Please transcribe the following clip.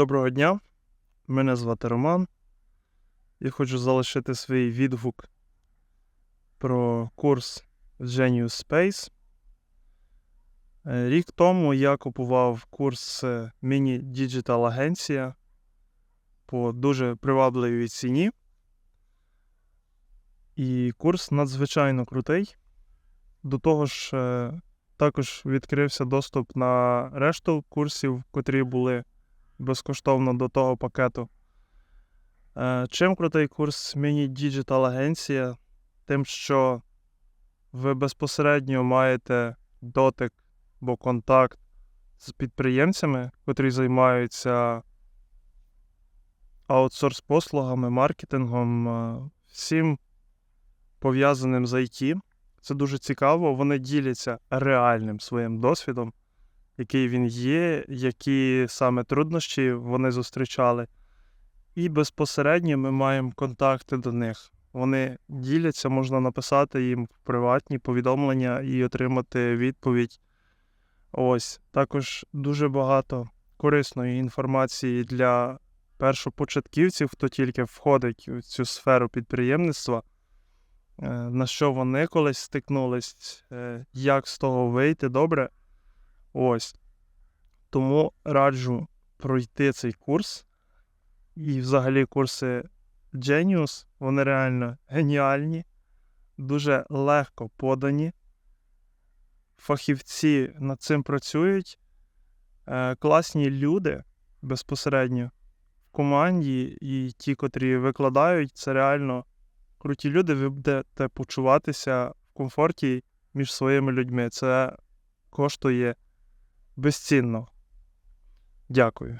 Доброго дня, мене звати Роман. Я хочу залишити свій відгук про курс Genius Space. Е, Рік тому я купував курс е, міні-діджитал агенція по дуже привабливій ціні. І курс надзвичайно крутий. До того ж, е, також відкрився доступ на решту курсів, котрі були безкоштовно до того пакету. Е, Чим крутий курс міні-діджитал агенція? Тим, що ви безпосередньо маєте дотик або контакт з підприємцями, котрі займаються аутсорс-послугами, маркетингом, е, всім пов'язаним з IT. Це дуже цікаво. Вони діляться реальним своїм досвідом, який він є, які саме труднощі вони зустрічали. І безпосередньо ми маємо контакти до них. Вони діляться, можна написати їм приватні повідомлення і отримати відповідь. Ось також дуже багато корисної інформації для першопочатківців, хто тільки входить у цю сферу підприємництва, е, на що вони колись стикнулись, е, як з того вийти добре. Ось. Тому раджу пройти цей курс. І взагалі курси Genius, вони реально геніальні, дуже легко подані. Фахівці над цим працюють. Е, класні люди безпосередньо в команді, і ті, котрі викладають, це реально круті люди. Ви будете почуватися в комфорті між своїми людьми. Це коштує безцінно. Дякую.